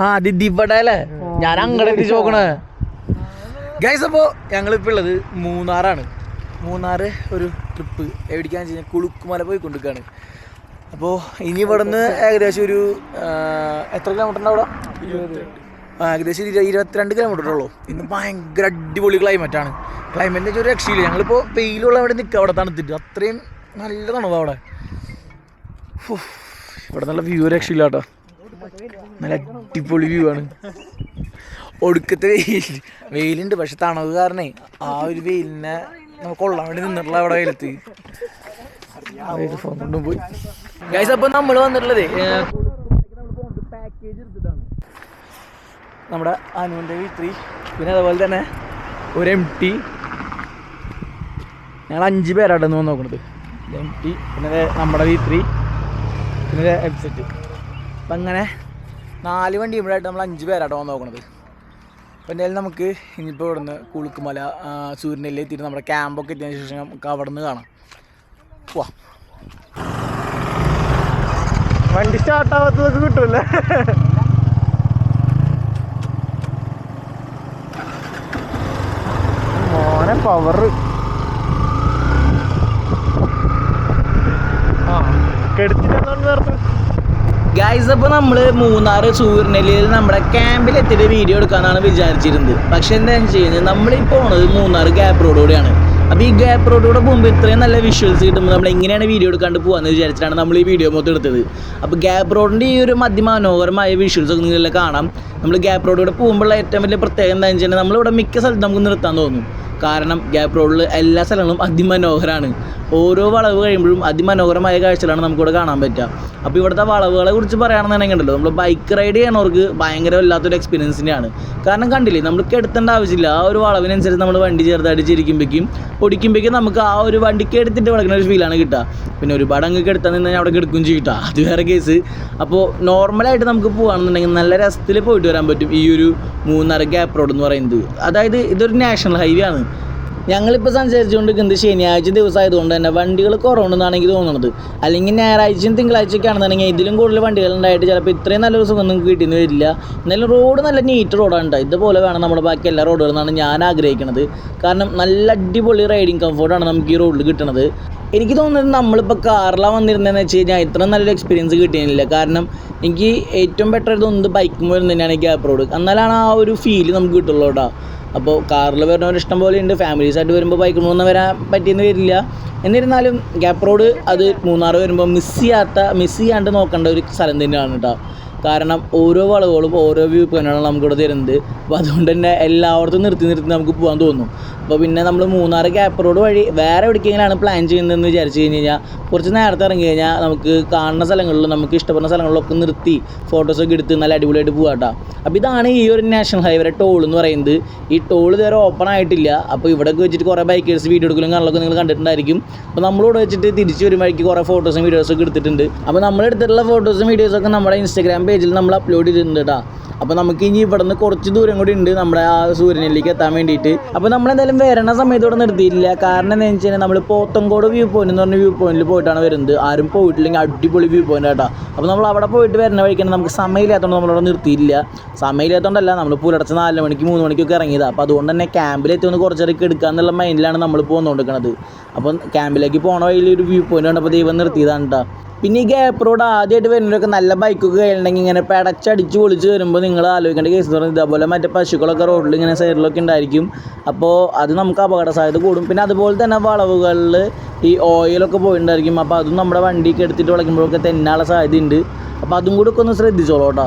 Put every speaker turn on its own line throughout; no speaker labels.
ആ ഞാൻ അങ്ങോട്ട് നോക്കണേ ഗൈസ് അപ്പോൾ ഞങ്ങളിപ്പോൾ ഉള്ളത് മൂന്നാറാണ്. മൂന്നാറ് ഒരു ട്രിപ്പ് എവിടേക്കാന്ന് വെച്ച് കഴിഞ്ഞാൽ കുളുക്കുമല പോയി കൊണ്ടുക്കാണ് അപ്പോ ഇനി ഇവിടെ നിന്ന് ഏകദേശം ഒരു എത്ര കിലോമീറ്റർ അവിടെ? ഏകദേശം ഇരു- ഇരുപത്തിരണ്ട് കിലോമീറ്റർ ഉള്ളൂ. ഇന്ന് ഭയങ്കര അടിപൊളി ക്ലൈമറ്റ് ആണ്. ക്ലൈമറ്റിന്റെ ഒരു രക്ഷയില്ല. ഞങ്ങളിപ്പോൾ വെയിലുള്ള അവിടെ നിൽക്കുക അവിടെ തണുത്തിട്ട്. അത്രയും നല്ല തണുപ്പാണ് അവിടെ. ഇവിടെ നല്ല വ്യൂ രക്ഷയില്ല കേട്ടോ നല്ല അടിപൊളി വ്യൂ ആണ്. ഒടുക്കത്തെ വെയിൽ. വെയിലുണ്ട് പക്ഷെ തണവ് കാരണേ ആ ഒരു വെയിലിനെ നമുക്ക് കൊള്ളാൻ വേണ്ടി നിന്നിട്ടുള്ള അവിടെ വെയിലത്ത്. ഫോൺ കൊണ്ടും പോയി. ഗൈസ് അപ്പൊ നമ്മൾ വന്നിട്ടുള്ളത് നമ്മുടെ അനുവിന്റെ വീട്ടിൽ. പിന്നെ അതുപോലെ തന്നെ ഒരു എം ടി ഞങ്ങൾ അഞ്ച് വന്ന് നോക്കുന്നത് എം ടി പിന്നെ നമ്മുടെ വീത്രി ത്രീ പിന്നെ ഹെഡ്സെറ്റ് അപ്പം അങ്ങനെ നാല് വണ്ടി ഇവിടെയായിട്ട് നമ്മൾ അഞ്ച് പേരാട്ടോ വന്ന് നോക്കണത്. അപ്പോൾ എന്തായാലും നമുക്ക് ഇനിയിപ്പോൾ ഇവിടുന്ന് കുളുക്കുമല സൂര്യനെല്ലി എത്തിയിട്ട് നമ്മുടെ ക്യാമ്പൊക്കെ എത്തിയതിന് ശേഷം നമുക്ക് അവിടെ നിന്ന് കാണാം. പോവാ.
വണ്ടി സ്റ്റാർട്ടാവാത്തതൊക്കെ കിട്ടുമല്ലേ മോനെ പവർ ആ കെടുത്തില്ലെന്നാണ് പറഞ്ഞു
ഗൈസ് അപ്പോൾ നമ്മൾ മൂന്നാർ സൂര്യനെല്ലിയിൽ നമ്മുടെ ക്യാമ്പിൽ എത്തിയിട്ട് വീഡിയോ എടുക്കാമെന്നാണ് വിചാരിച്ചിരുന്നത്. പക്ഷെ എന്താ വെച്ച് കഴിഞ്ഞാൽ നമ്മളീ പോണത് മൂന്നാർ ഗ്യാപ്പ് റോഡിലൂടെയാണ് അപ്പോൾ ഈ ഗ്യാപ്പ് റോഡിലൂടെ പോകുമ്പോൾ ഇത്രയും നല്ല വിഷ്വൽസ് കിട്ടുമ്പോൾ നമ്മൾ എങ്ങനെയാണ് വീഡിയോ എടുക്കാണ്ട് പോകാമെന്ന് വിചാരിച്ചിട്ടാണ് നമ്മൾ ഈ വീഡിയോ മൊത്തം എടുത്തത്. അപ്പോൾ ഗ്യാപ്പ് റോഡിന്റെ ഈ ഒരു മതിമനോഹരമായ വിഷ്വൽസ് ഒക്കെ നിങ്ങളെല്ലാം കാണാം. നമ്മൾ ഗ്യാപ്പ് റോഡിലൂടെ പോകുമ്പോഴുള്ള ഏറ്റവും വലിയ പ്രത്യേകത എന്താണെന്ന് വെച്ചാൽ നമ്മളിവിടെ മിക്ക സ്ഥലത്തും നമുക്ക് നിർത്താൻ തോന്നും. കാരണം ഗ്യാപ്പ് റോഡിൽ എല്ലാ സ്ഥലങ്ങളും അതിമനോഹരമാണ് ഓരോ വളവ് കഴിയുമ്പോഴും അതിമനോഹരമായ കാഴ്ചകളാണ് നമുക്കിവിടെ കാണാൻ പറ്റുക. അപ്പോൾ ഇവിടുത്തെ വളവുകളെ കുറിച്ച് പറയുകയാണെന്നുണ്ടെങ്കിൽ ഉണ്ടല്ലോ നമ്മൾ ബൈക്ക് റൈഡ് ചെയ്യണവർക്ക് ഭയങ്കര വല്ലാത്തൊരു എക്സ്പീരിയൻസിന്റെയാണ് കാരണം കണ്ടില്ലേ നമ്മൾ കെടുത്തേണ്ട ആവശ്യമില്ല. ആ ഒരു വളവിനനുസരിച്ച് നമ്മൾ വണ്ടി ചെറുതായിട്ട് ചിരിക്കുമ്പോഴേക്കും പൊടിക്കുമ്പോഴേക്കും നമുക്ക് ആ ഒരു വണ്ടിക്ക് എടുത്തിട്ട് കിടക്കുന്ന ഒരു ഫീലാണ് കിട്ടുക. പിന്നെ ഒരുപാട് അങ്ങ് എടുത്താൽ നിന്ന് അവിടെ കിടക്കും ചെയ്യും കേട്ടോ. അത് വേറെ കേസ് അപ്പോൾ നോർമലായിട്ട് നമുക്ക് പോകുകയാണെന്നുണ്ടെങ്കിൽ നല്ല രസത്തിൽ പോയിട്ട് വരാൻ പറ്റും ഈ ഒരു മൂന്നര ഗ്യാപ്പ് റോഡ് എന്ന് പറയുന്നത്. അതായത് ഇതൊരു നാഷണൽ ഹൈവേ ആണ്. ഞങ്ങളിപ്പോൾ സഞ്ചരിച്ചുകൊണ്ടിരിക്കുന്നത് ശനിയാഴ്ച ദിവസമായതുകൊണ്ട് തന്നെ വണ്ടികൾ കുറവുണ്ടെന്നാണ് എനിക്ക് തോന്നുന്നത്. അല്ലെങ്കിൽ ഞായറാഴ്ചയും തിങ്കളാഴ്ചയൊക്കെ ആണെന്നുണ്ടെങ്കിൽ ഇതിലും കൂടുതൽ വണ്ടികൾ ഉണ്ടായിട്ട് ചിലപ്പോൾ ഇത്രയും നല്ലൊരു സുഖം നിങ്ങൾക്ക് കിട്ടിയെന്ന് വരില്ല. എന്നാലും റോഡ് നല്ല നീറ്റ് റോഡാണ് കേട്ടോ ഇതുപോലെ വേണം നമ്മുടെ ബാക്കി എല്ലാ റോഡുകളെന്നാണ് ഞാൻ ആഗ്രഹിക്കുന്നത് കാരണം നല്ല അടിപൊളി റൈഡിങ് കംഫോർട്ടാണ് നമുക്ക് ഈ റോഡിൽ കിട്ടുന്നത് എനിക്ക് തോന്നുന്നത് നമ്മളിപ്പോൾ കാറിലാണ് വന്നിരുന്നതെന്ന് വെച്ച് കഴിഞ്ഞാൽ ഇത്ര നല്ലൊരു എക്സ്പീരിയൻസ് കിട്ടിയില്ല കാരണം എനിക്ക് ഏറ്റവും ബെറ്റർ തോന്നുന്നത് ബൈക്ക് വരുന്നത് തന്നെയാണ് ഗ്യാപ്പ് റോഡ് എന്നാലാണ് ആ ഒരു ഫീൽ നമുക്ക് കിട്ടുള്ളൂ കേട്ടോ അപ്പോൾ കാറിൽ വരുന്നവർ ഇഷ്ടം പോലെ ഉണ്ട്. ഫാമിലീസ് ആയിട്ട് വരുമ്പോൾ ബൈക്കിൽ ഒന്നും വരാൻ പറ്റിയെന്ന് വരില്ല. എന്നിരുന്നാലും ഗ്യാപ്പ് റോഡ് അത് മൂന്നാർ വരുമ്പോൾ മിസ് ചെയ്യാത്ത മിസ് ചെയ്യാണ്ട് നോക്കേണ്ട ഒരു സ്ഥലം തന്നെയാണ് കേട്ടോ കാരണം ഓരോ വളവുകളും ഓരോ വ്യൂ പോയിന്റാണ് നമുക്കിവിടെ തരുന്നത്. അപ്പോൾ അതുകൊണ്ട് തന്നെ എല്ലായിടത്തും നിർത്തി നിർത്തി നമുക്ക് പോകാൻ തോന്നും. അപ്പോൾ പിന്നെ നമ്മൾ മൂന്നാർ ഗ്യാപ്പ് റോഡ് വഴി വേറെ എവിടേക്കെങ്കിലാണ് പ്ലാൻ ചെയ്യുന്നതെന്ന് വിചാരിച്ച് കഴിഞ്ഞ് കഴിഞ്ഞാൽ കുറച്ച് നേരത്തെ ഇറങ്ങി കഴിഞ്ഞാൽ നമുക്ക് കാണുന്ന സ്ഥലങ്ങളിലും നമുക്ക് ഇഷ്ടപ്പെടുന്ന സ്ഥലങ്ങളിലൊക്കെ നിർത്തി ഫോട്ടോസൊക്കെ എടുത്ത് നല്ല അടിപൊളിയായിട്ട് പോകാം കേട്ടോ അപ്പോൾ ഇതാണ് ഈ ഒരു നാഷണൽ ഹൈവേ ടോൾ എന്ന് പറയുന്നത്. ഈ ടോൾ ഇതുവരെ ഓപ്പൺ ആയിട്ടില്ല. അപ്പോൾ ഇവിടെയൊക്കെ വെച്ചിട്ട് കുറേ ബൈക്കേഴ്സ് വീഡിയോ എടുക്കലും കാണലൊക്കെ നിങ്ങൾ കണ്ടിട്ടുണ്ടായിരിക്കും. അപ്പോൾ നമ്മളിവിടെ വെച്ചിട്ട് തിരിച്ച് വരുമ്പോഴേക്ക് കുറേ ഫോട്ടോസും വീഡിയോസൊക്കെ എടുത്തിട്ടുണ്ട്. അപ്പോൾ നമ്മൾ എടുത്തിട്ടുള്ള ഫോട്ടോസും വീഡിയോസൊക്കെ നമ്മുടെ ഇൻസ്റ്റാഗ്രാം പേജിൽ നമ്മൾ അപ്ലോഡ് ചെയ്തിട്ടുണ്ട് കേട്ടോ അപ്പോൾ നമുക്ക് ഇനി ഇവിടെ നിന്ന് കുറച്ച് ദൂരം കൂടി ഉണ്ട് നമ്മുടെ ആ സൂര്യനിലേക്ക് എത്താൻ വേണ്ടിയിട്ട്. അപ്പോൾ നമ്മളെന്തായാലും വരണ സമയത്ത് ഇവിടെ നിർത്തിയില്ല കാരണം എന്താണെന്ന് വെച്ച് കഴിഞ്ഞാൽ നമ്മൾ പോത്തങ്കോട് വ്യൂ പോയിന്റ് എന്ന് പറഞ്ഞ വ്യൂ പോയിന്റിൽ പോയിട്ടാണ് വരുന്നത്. ആരും പോയിട്ടില്ലെങ്കിൽ അടിപൊളി വ്യൂ പോയിന്റ് കേട്ടോ അപ്പോൾ നമ്മൾ അവിടെ പോയിട്ട് വരുന്ന വഴിക്കാണ് നമുക്ക് സമയമില്ലാത്തതുകൊണ്ട് നമ്മളവിടെ നിർത്തിയില്ല സമയമില്ലാത്തതുകൊണ്ടല്ല നമ്മൾ പുലർച്ചെ നാല് മണിക്ക് മൂന്ന് മണിക്കൊക്കെ ഇറങ്ങിയതാണ് അപ്പോൾ അതുകൊണ്ട് തന്നെ ക്യാമ്പിലെത്തി ഒന്ന് കുറച്ചേരൊക്കെ എടുക്കുക എന്നുള്ള മൈൻഡിലാണ് നമ്മൾ പോകുന്നുകൊണ്ടിരിക്കുന്നത് അപ്പം ക്യാമ്പിലേക്ക് പോണ വഴിയിൽ ഒരു വ്യൂ പോയിന്റ് കണ്ടപ്പോൾ ദൈവം നിർത്തിയതാണ് കേട്ടോ പിന്നെ ഈ ഗ്യാപ്പ് റോഡ് ആദ്യമായിട്ട് വരുന്നവരൊക്കെ നല്ല ബൈക്കൊക്കെ കയ്യിലുണ്ടെങ്കിൽ ഇങ്ങനെ പെടച്ചടിച്ച് പൊളിച്ച് വരുമ്പോൾ നിങ്ങൾ ആലോചിക്കേണ്ട കേസ് എന്ന് പറഞ്ഞാൽ ഇതേപോലെ മറ്റേ പശുക്കളൊക്കെ റോഡിൽ ഇങ്ങനെ സൈഡിലൊക്കെ ഉണ്ടായിരിക്കും. അപ്പോൾ അത് നമുക്ക് അപകട സാധ്യത കൂടും. പിന്നെ അതുപോലെ തന്നെ വളവുകളിൽ ഈ ഓയിലൊക്കെ പോയിട്ടുണ്ടായിരിക്കും. അപ്പോൾ അതും നമ്മുടെ വണ്ടിക്ക് എടുത്തിട്ട് വളയ്ക്കുമ്പോഴൊക്കെ തെന്നാനുള്ള സാധ്യതയുണ്ട്. അപ്പോൾ അതും കൂടെ ഒക്കെ ഒന്ന് ശ്രദ്ധിച്ചോളൂ കേട്ടോ.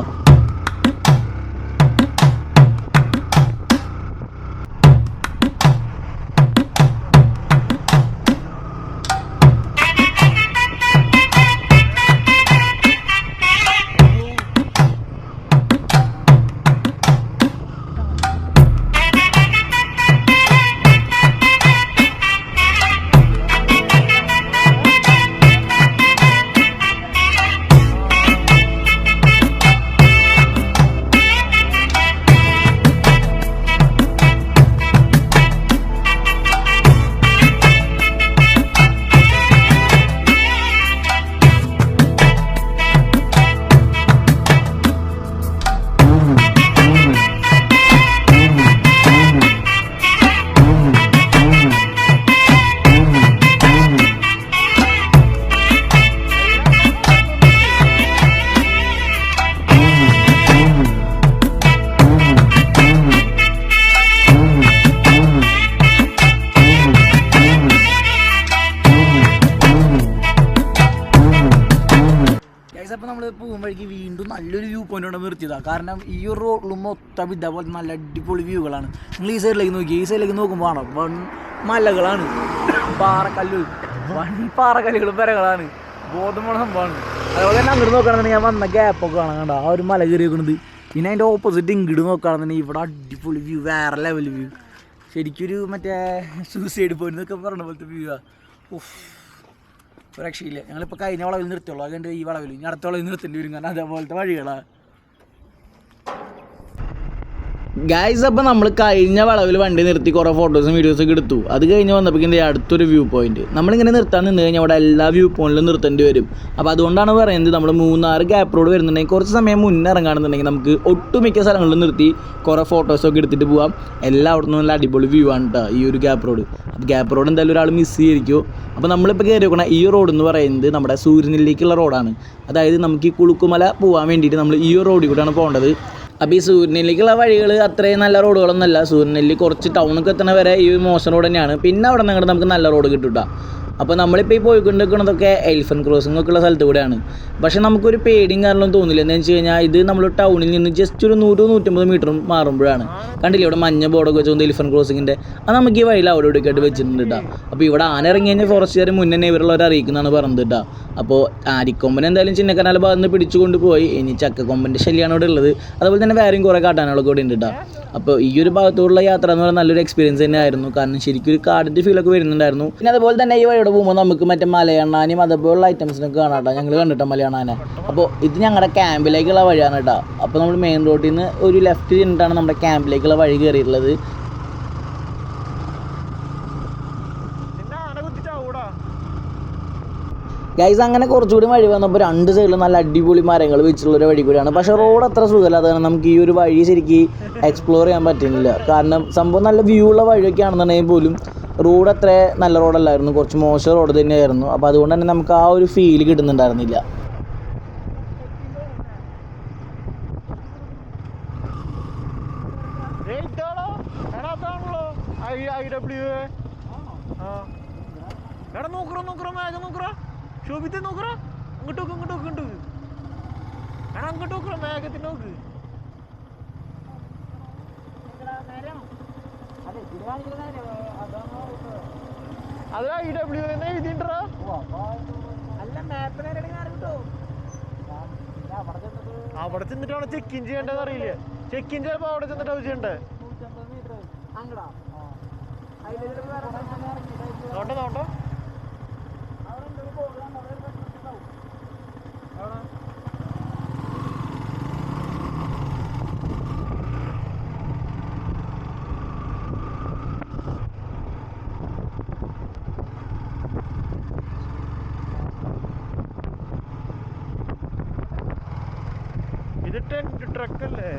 നല്ലൊരു വ്യൂ പോയിന്റ് കൊണ്ട് നിർത്തിയതാണ് കാരണം ഈ ഒരു റോഡിലും മൊത്തം ഇതേപോലെ നല്ല അടിപൊളി വ്യൂകളാണ് നിങ്ങൾ ഈ സൈഡിലേക്ക് നോക്കി ഈ സൈഡിലേക്ക് നോക്കുമ്പോൾ ആണോ വൺ മലകളാണ്. പാറക്കല്ല് വൺ പാറക്കല്ലുകളും പെരകളാണ്. ബോധമുള്ള സംഭവമാണ്. അതുപോലെ തന്നെ അങ്ങോട്ട് നോക്കുകയാണെന്നുണ്ടെങ്കിൽ ഞാൻ വന്ന ഗ്യാപ്പൊക്കെ കാണാൻ കണ്ടോ? ആ ഒരു മല കയറി വെക്കുന്നത് പിന്നെ അതിന്റെ ഓപ്പോസിറ്റ് ഇങ്ങോട്ട് നോക്കുകയാണെന്നുണ്ടെങ്കിൽ ഇവിടെ അടിപൊളി വ്യൂ വേറെ ലെവൽ വ്യൂ ശരിക്കൊരു മറ്റേ സൂസൈഡ് പോയിന്റ് എന്നൊക്കെ പറഞ്ഞ പോലത്തെ വ്യൂ ആ. ഉഫ്. രക്ഷയില്ല. ഞങ്ങളിപ്പോൾ കഴിഞ്ഞ വളവിൽ നിർത്തിയുള്ളൂ. അതുകൊണ്ട് ഈ വളവിൽ ഇനി അടുത്ത വളവിൽ നിർത്തേണ്ടി വരും. കാരണം അതേപോലത്തെ വഴികളാണ് ഗായ്സ് അപ്പോൾ നമ്മൾ കഴിഞ്ഞ വളവിൽ വണ്ടി നിർത്തി കുറേ ഫോട്ടോസും വീഡിയോസൊക്കെ എടുത്തു. അത് കഴിഞ്ഞ് വന്നപ്പോൾ അടുത്തൊരു വ്യൂ പോയിന്റ് നമ്മളിങ്ങനെ നിർത്താൻ നിന്ന് കഴിഞ്ഞാൽ അവിടെ എല്ലാ വ്യൂ പോയിന്റിലും നിർത്തേണ്ടി വരും. അപ്പോൾ അതുകൊണ്ടാണ് പറയുന്നത് നമ്മൾ മൂന്നാറ് ഗ്യാപ്പ് റോഡ് വരുന്നുണ്ടെങ്കിൽ കുറച്ച് സമയം മുന്നേ ഇറങ്ങുകയാണെന്നുണ്ടെങ്കിൽ നമുക്ക് ഒട്ടുമിക്ക സ്ഥലങ്ങളിലും നിർത്തി കുറേ ഫോട്ടോസൊക്കെ എടുത്തിട്ട് പോവാം. എല്ലാ അവിടെ നിന്ന് നല്ല അടിപൊളി വ്യൂ ആണ് കേട്ടോ ഈ ഒരു ഗ്യാപ്പ് റോഡ് അപ്പോൾ ഗ്യാപ്പ് റോഡ് എന്തായാലും ഒരാൾ മിസ് ചെയ്തിരിക്കുമോ അപ്പോൾ നമ്മളിപ്പോൾ കയറി വെക്കണ ഈ റോഡ് എന്ന് പറയുന്നത് നമ്മുടെ സൂര്യനിലേക്കുള്ള റോഡാണ് അതായത് നമുക്ക് ഈ കുളുക്കുമല പോകാൻ വേണ്ടിയിട്ട് നമ്മൾ ഈ റോഡിൽ കൂടെയാണ് പോകേണ്ടത്. അപ്പോൾ ഈ സൂര്യനെല്ലിക്കുള്ള വഴികൾ അത്രയും നല്ല റോഡുകളൊന്നുമല്ല സൂര്യനെല്ലി കുറച്ച് ടൗണിൽ എത്തണ വരെ ഈ മോശം റോഡ് തന്നെയാണ് പിന്നെ അവിടെ നിന്ന് നമുക്ക് നല്ല റോഡ് കിട്ടും ട്ടോ. അപ്പോൾ നമ്മളിപ്പോൾ ഈ പോയിക്കൊണ്ട് നിൽക്കുന്നതൊക്കെ എലിഫൻ ക്രോസിംഗ് ഒക്കെ ഉള്ള സ്ഥലത്ത് കൂടെയാണ് പക്ഷേ നമുക്കൊരു പേടിയും കാരണം തോന്നില്ല. എന്താണെന്ന് വെച്ച് കഴിഞ്ഞാൽ ഇത് നമ്മൾ ടൗണിൽ നിന്ന് ജസ്റ്റ് ഒരു നൂറ് നൂറ്റമ്പത് മീറ്റർ മാറുമ്പോഴാണ്. കണ്ടില്ലേ ഇവിടെ മഞ്ഞ ബോർഡൊക്കെ വെച്ചുകൊണ്ട് എലിഫൻ ക്രോസിങ്ങിന്റെ അത് നമുക്ക് ഈ വഴിയിൽ അവിടെ ഇവിടെയൊക്കെ ആയിട്ട് വെച്ചിട്ടുണ്ട് കേട്ടോ അപ്പോൾ ഇവിടെ ആന ഇറങ്ങി കഴിഞ്ഞാൽ ഫോറസ്റ്റുകാർ മുന്നേ ഇവരുള്ളവർ അറിയിക്കുന്നതാണ് പറഞ്ഞത് കേട്ടോ അപ്പോൾ ആരിക്കൊമ്പൻ എന്തായാലും ചിന്നക്കനാൽ ഭാഗത്ത് നിന്ന് കൊണ്ടുപോയി ഇനി ചക്കക്കൊമ്പന്റെ ശല്യമാണ് ഇവിടെ ഉള്ളത്. അതുപോലെ തന്നെ വേറെയും കുറേ കാട്ടാനകളൊക്കെ ഇവിടെ ഉണ്ട് കേട്ടോ അപ്പോൾ ഈ ഒരു ഭാഗത്തോടുള്ള യാത്ര എന്ന് പറഞ്ഞാൽ നല്ലൊരു എക്സ്പീരിയൻസ് തന്നെയായിരുന്നു. കാരണം ശരിക്കും ഒരു കാടിന്റെ ഫീലൊക്കെ വരുന്നുണ്ടായിരുന്നു. പിന്നെ അതുപോലെ തന്നെ ഈ വഴിയോടെ പോകുമ്പോൾ നമുക്ക് മറ്റേ മലയണ്ണാനും അതുപോലുള്ള ഐറ്റംസിനൊക്കെ കാണാം കേട്ടോ ഞങ്ങൾ കണ്ടിട്ടോ മലയണ്ണാനെ? അപ്പോൾ ഇത് ഞങ്ങളുടെ ക്യാമ്പിലേക്കുള്ള വഴിയാണ് കേട്ടോ അപ്പോൾ നമ്മൾ മെയിൻ റോഡിൽ നിന്ന് ഒരു ലെഫ്റ്റ് ചെന്നിട്ടാണ് നമ്മുടെ ക്യാമ്പിലേക്കുള്ള വഴി കയറിയിട്ടുള്ളത് ഗൈസ് അങ്ങനെ കുറച്ചുകൂടി വഴി വന്നപ്പോൾ രണ്ട് സൈഡിലും നല്ല അടിപൊളി മരങ്ങൾ വെച്ചിട്ടുള്ള ഒരു വഴി കൂടിയാണ്. പക്ഷേ റോഡ് അത്ര സുഖമല്ല. കാരണം നമുക്ക് ഈ ഒരു വഴി ശരിക്കും എക്സ്പ്ലോർ ചെയ്യാൻ പറ്റുന്നില്ല. കാരണം സംഭവം നല്ല വ്യൂ ഉള്ള വഴിയൊക്കെ ആണെന്നുണ്ടെങ്കിൽ പോലും റോഡ് അത്ര നല്ല റോഡല്ലായിരുന്നു. കുറച്ച് മോശം റോഡ് തന്നെയായിരുന്നു. അപ്പോൾ അതുകൊണ്ട് തന്നെ നമുക്ക് ആ ഒരു ഫീൽ കിട്ടുന്നുണ്ടായിരുന്നില്ല.
ശോഭിത്തെ നോക്കറ. അങ്ങോട്ട് നോക്ക് ഇങ്ങോട്ട് നോക്ക് ഇങ്ങോട്ട് നോക്ക്. എടാ അത് ഇ ഡബ്ല്യു തന്നെ എഴുതിണ്ടാ അവിടെ ചെന്നിട്ടാണ് ചെക്ക് ഇൻ ചെയ്യേണ്ടത് അറിയില്ല? ചെക്ക് ഇൻ ചിലപ്പോ അവിടെ ചെന്നിട്ടാവും ചെയ്യണ്ടേ? നോട്ടെ നോട്ടെ ഇത് ട്രക്ക് അല്ലേ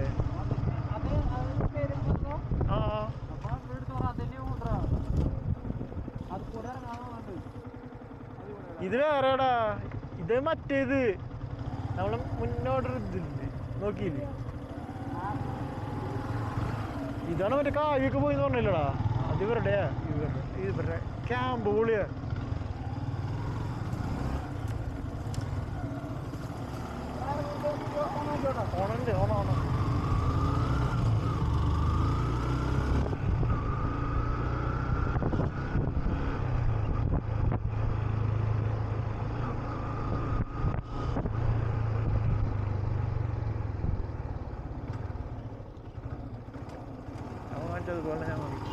ഇത് വേറെടാ. ഇത് മറ്റേത്. നമ്മളെ മുന്നോട്ട് ഇതില്ലേ? നോക്കിയില്ലേ? ഇതാണ് മറ്റേ കാവ്യൊക്കെ പോയി പറഞ്ഞില്ലടാ. അത് ഇവരുടെ ഇവരുടെ ഇവരുടെ ക്യാമ്പ് പൊളിയാ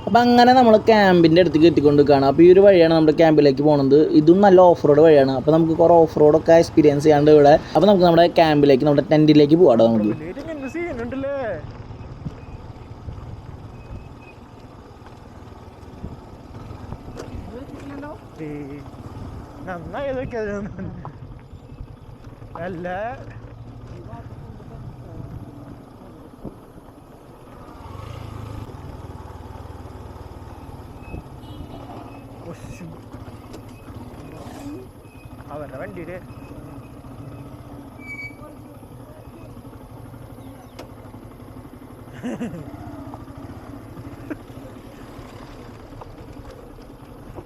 അപ്പം അങ്ങനെ നമ്മൾ ക്യാമ്പിന്റെ അടുത്തേക്ക് എത്തിക്കൊണ്ട് കാണാം അപ്പോൾ ഈ ഒരു വഴിയാണ് നമ്മുടെ ക്യാമ്പിലേക്ക് പോകുന്നത് ഇതും നല്ല ഓഫ് റോഡ് വഴിയാണ്. അപ്പോൾ നമുക്ക് കുറേ ഓഫ് റോഡൊക്കെ എക്സ്പീരിയൻസ് ചെയ്യാണ്ട് ഇവിടെ. അപ്പോൾ നമുക്ക് നമ്മുടെ ക്യാമ്പിലേക്ക് നമ്മുടെ ടെന്റിലേക്ക് പോകാം നമുക്ക്.
നന്നായി അല്ല. അവരുടെ വണ്ടിയിൽ.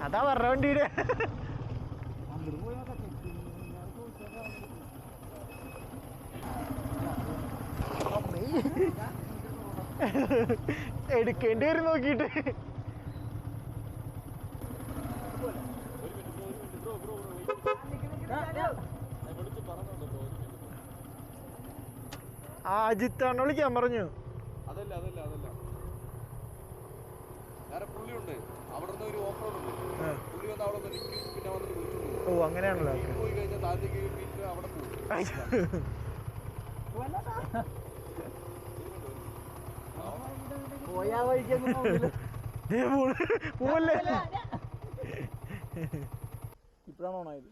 അതാ അവരുടെ വണ്ടിയിൽ. എടുക്കേണ്ടി വരും നോക്കിയിട്ട്. ആ അജിത്താണ് വിളിക്കാൻ പറഞ്ഞു.
അതല്ല അതല്ല അതല്ല. വേറെ പുള്ളിയുണ്ട്. അവിടെ നിന്ന് ഒരു ഓഫ് റോഡ് ഉണ്ട്. പുള്ളി വന്ന് അവിടെ നിന്ന് നിൽക്കും പിന്നെ വന്നിട്ട് വിളിച്ചു
ഓ അങ്ങനെയാണല്ലോ
പോയി കഴിഞ്ഞാൽ താഴത്തേക്ക് പിന്നെ അവിടെ പോകും
പോയാ വഴിക്കൊന്നും
പോവല്ലേ?
ഓണായത്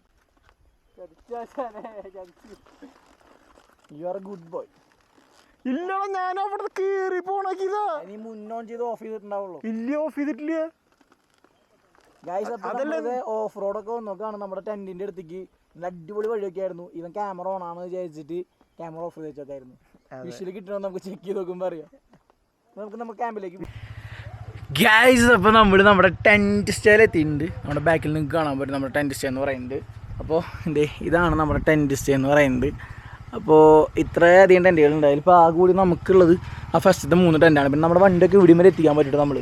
യു ആർ ഗുഡ് ബോയ്
ഇല്ലടാ ഞാൻ അവിടെ കേറി പോണാക്കിയതാ
ഇനി മുന്നോൺ ചെയ്ത് ഓഫ് ചെയ്തിട്ടുണ്ടാവുള്ളൂ.
ഇല്ല ഓഫ് ചെയ്തിട്ടില്ല.
ഗൈസ് ഓഫ് റോഡൊക്കെ വന്നൊക്കെയാണ് നമ്മുടെ ടെന്റിന്റെ അടുത്തേക്ക് നല്ല അടിപൊളി വഴിയൊക്കെ ആയിരുന്നു. ഇവൻ ക്യാമറ ഓൺ ആണെന്ന് വിചാരിച്ചിട്ട് ക്യാമറ ഓഫ് ചെയ്ത് വെച്ചോക്കായിരുന്നു വിഷയിൽ കിട്ടണമെന്ന് നമുക്ക് ചെക്ക് ചെയ്ത് നോക്കുമ്പോൾ അറിയാം. നമുക്ക് നമ്മുടെ ക്യാമ്പിലേക്ക് ഗൈസ് അപ്പോൾ നമ്മൾ നമ്മുടെ ടെന്റ് സ്റ്റേയിൽ എത്തിയിട്ടുണ്ട്. നമ്മുടെ ബാക്കിൽ നിങ്ങൾക്ക് കാണാൻ പറ്റും നമ്മുടെ ടെന്റ് സ്റ്റേ എന്ന് പറയുന്നത്. അപ്പോൾ എന്റെ ഇതാണ് നമ്മുടെ ടെന്റ് സ്റ്റേ എന്ന് പറയുന്നത്. അപ്പോൾ ഇത്രയധികം ടെന്റുകളുണ്ട് അതിലിപ്പോൾ ആ കൂടി നമുക്കുള്ളത് ആ ഫസ്റ്റത്തെ മൂന്ന് ടെന്റാണ് പിന്നെ നമ്മുടെ വണ്ടിയൊക്കെ ഇവിടെ വരെ എത്തിക്കാൻ പറ്റും നമ്മൾ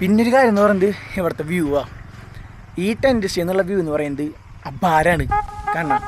പിന്നെ ഒരു കാര്യം എന്ന് പറയുന്നത് ഇവിടുത്തെ വ്യൂ ആ. ഈ ടെന്റ് സ്റ്റേ എന്നുള്ള വ്യൂ എന്ന് പറയുന്നത് അപാരാണ്. കാരണം